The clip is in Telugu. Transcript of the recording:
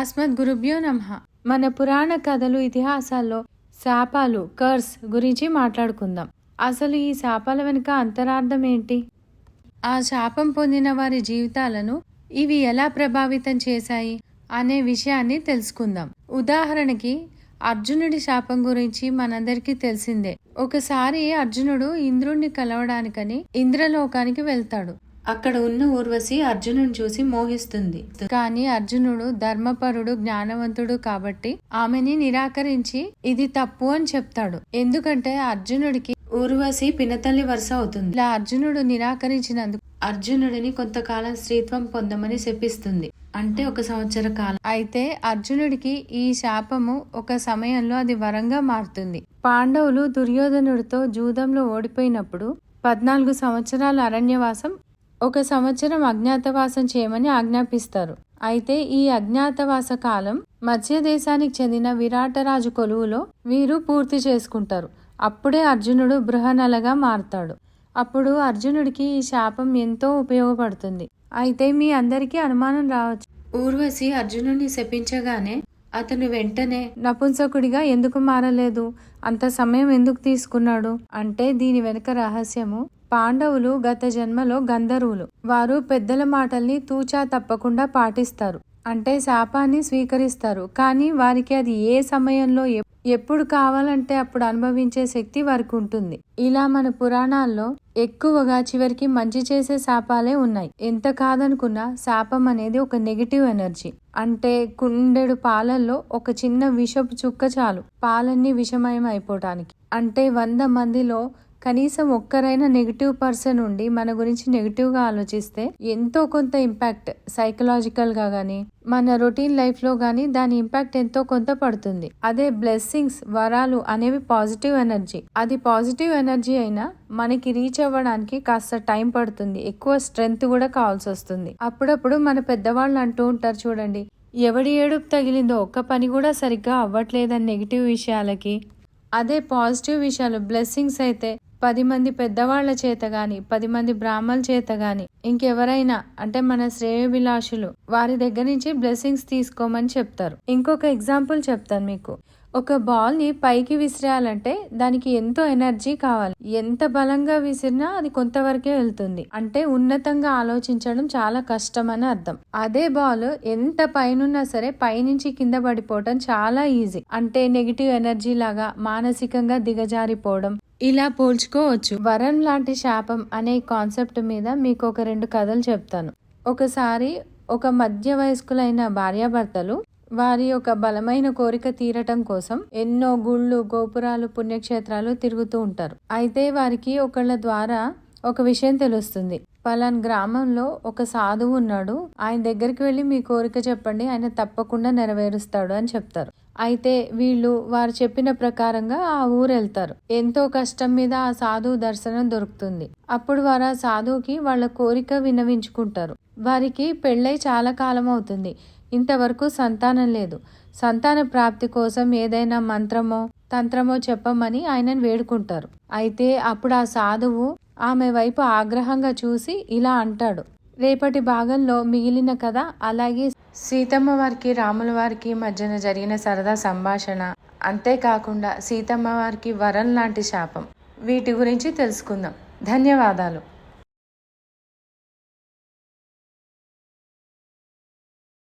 అస్మద్ గురుభ్యో నమ. మన పురాణ కథలు ఇతిహాసాల్లో శాపాలు కర్స్ గురించి మాట్లాడుకుందాం. అసలు ఈ శాపాల వెనుక అంతరార్థం ఏంటి? ఆ శాపం పొందిన వారి జీవితాలను ఇవి ఎలా ప్రభావితం చేశాయి అనే విషయాన్ని తెలుసుకుందాం. ఉదాహరణకి అర్జునుడి శాపం గురించి మనందరికీ తెలిసిందే. ఒకసారి అర్జునుడు ఇంద్రుణ్ణి కలవడానికని ఇంద్రలోకానికి వెళ్తాడు. అక్కడ ఉన్న ఊర్వశి అర్జునుని చూసి మోహిస్తుంది. కానీ అర్జునుడు ధర్మపరుడు జ్ఞానవంతుడు కాబట్టి ఆమెని నిరాకరించి ఇది తప్పు అని చెప్తాడు. ఎందుకంటే అర్జునుడికి ఊర్వశి పినతల్లి వరుస అవుతుంది. ఇలా అర్జునుడు నిరాకరించినందుకు అర్జునుడిని కొంతకాలం స్త్రీత్వం పొందమని శపిస్తుంది. అంటే ఒక సంవత్సర కాలం. అయితే అర్జునుడికి ఈ శాపము ఒక సమయంలో అది వరంగా మారుతుంది. పాండవులు దుర్యోధనుడితో జూదంలో ఓడిపోయినప్పుడు పద్నాలుగు సంవత్సరాల అరణ్యవాసం ఒక సంవత్సరం అజ్ఞాతవాసం చేయమని ఆజ్ఞాపిస్తారు. అయితే ఈ అజ్ఞాతవాస కాలం మధ్య దేశానికి చెందిన విరాటరాజు కొలువులో వీరు పూర్తి చేసుకుంటారు. అప్పుడే అర్జునుడు బృహనలగా మారతాడు. అప్పుడు అర్జునుడికి ఈ శాపం ఎంతో ఉపయోగపడుతుంది. అయితే మీ అందరికీ అనుమానం రావచ్చు. ఊర్వశి అర్జునుడిని శపించగానే అతను వెంటనే నపుంసకుడిగా ఎందుకు మారలేదు? అంత సమయం ఎందుకు తీసుకున్నాడు? అంటే దీని వెనుక రహస్యము పాండవులు గత జన్మలో గంధర్వులు. వారు పెద్దల మాటల్ని తూచా తప్పకుండా పాటిస్తారు. అంటే శాపాన్ని స్వీకరిస్తారు. కానీ వారికి అది ఏ సమయంలో ఎప్పుడు కావాలంటే అప్పుడు అనుభవించే శక్తి వారికి ఉంటుంది. ఇలా మన పురాణాల్లో ఎక్కువగా చివరికి మంచి చేసే శాపాలే ఉన్నాయి. ఎంత కాదనుకున్నా శాపం అనేది ఒక నెగిటివ్ ఎనర్జీ అంటే కుండెడు పాలల్లో ఒక చిన్న విషపు చుక్క చాలు. పాలన్నీ విషమయం అయిపోవటానికి అంటే వంద మందిలో కనీసం ఒక్కరైనా నెగిటివ్ పర్సన్ ఉండి మన గురించి నెగిటివ్గా ఆలోచిస్తే ఎంతో కొంత ఇంపాక్ట్ సైకలాజికల్గా కానీ మన రొటీన్ లైఫ్లో కానీ దాని ఇంపాక్ట్ ఎంతో కొంత పడుతుంది. అదే బ్లెస్సింగ్స్ వరాలు అనేవి పాజిటివ్ ఎనర్జీ అది పాజిటివ్ ఎనర్జీ అయినా మనకి రీచ్ అవ్వడానికి కాస్త టైం పడుతుంది. ఎక్కువ స్ట్రెంగ్త్ కూడా కావాల్సి వస్తుంది. అప్పుడప్పుడు మన పెద్దవాళ్ళు అంటూ ఉంటారు చూడండి ఎవడి ఏడుపు తగిలిందో ఒక్క పని కూడా సరిగ్గా అవ్వట్లేదని నెగిటివ్ విషయాలకి. అదే పాజిటివ్ విషయాలు బ్లెస్సింగ్స్ అయితే పది మంది పెద్దవాళ్ళ చేత గాని పది మంది బ్రాహ్మణుల చేత గాని ఇంకెవరైనా అంటే మన శ్రేయోభిలాషులు వారి దగ్గర నుంచి బ్లెస్సింగ్స్ తీసుకోమని చెప్తారు. ఇంకొక ఎగ్జాంపుల్ చెప్తాను మీకు. ఒక బాల్ని పైకి విసిరేయాలంటే దానికి ఎంతో ఎనర్జీ కావాలి. ఎంత బలంగా విసిరినా అది కొంతవరకే వెళ్తుంది. అంటే ఉన్నతంగా ఆలోచించడం చాలా కష్టం అని అర్థం. అదే బాల్ ఎంత పైనున్నా సరే పైనుంచి కింద పడిపోవడం చాలా ఈజీ అంటే నెగిటివ్ ఎనర్జీ లాగా మానసికంగా దిగజారిపోవడం ఇలా పోల్చుకోవచ్చు. వరం లాంటి శాపం అనే కాన్సెప్ట్ మీద మీకు ఒక రెండు కథలు చెప్తాను. ఒకసారి ఒక మధ్య వయస్కులైన భార్యాభర్తలు వారి యొక్క బలమైన కోరిక తీరటం కోసం ఎన్నో గుళ్ళు గోపురాలు పుణ్యక్షేత్రాలు తిరుగుతూ ఉంటారు. అయితే వారికి ఒకళ్ళ ద్వారా ఒక విషయం తెలుస్తుంది. పలాన్ గ్రామంలో ఒక సాధువు ఉన్నాడు. ఆయన దగ్గరికి వెళ్ళి మీ కోరిక చెప్పండి. ఆయన తప్పకుండా నెరవేరుస్తాడు అని చెప్తారు. అయితే వీళ్ళు వారు చెప్పిన ప్రకారంగా ఆ ఊరు వెళ్తారు ఎంతో కష్టం మీద ఆ సాధువు దర్శనం దొరుకుతుంది. అప్పుడు వారు ఆ సాధువుకి వాళ్ళ కోరిక విన్నవించుకుంటారు. వారికి పెళ్ళై చాలా కాలం అవుతుంది. ఇంతవరకు సంతానం లేదు. సంతాన ప్రాప్తి కోసం ఏదైనా మంత్రమో తంత్రమో చెప్పమని ఆయనను వేడుకుంటారు. అయితే అప్పుడు ఆ సాధువు ఆమె వైపు ఆగ్రహంగా చూసి ఇలా అంటాడు. రేపటి భాగంలో మిగిలిన కథ అలాగే సీతమ్మ వారికి రాముల వారికి మధ్యన జరిగిన సరదా సంభాషణ. అంతేకాకుండా సీతమ్మ వారికి వరం లాంటి శాపం. వీటి గురించి తెలుసుకుందాం. ధన్యవాదాలు.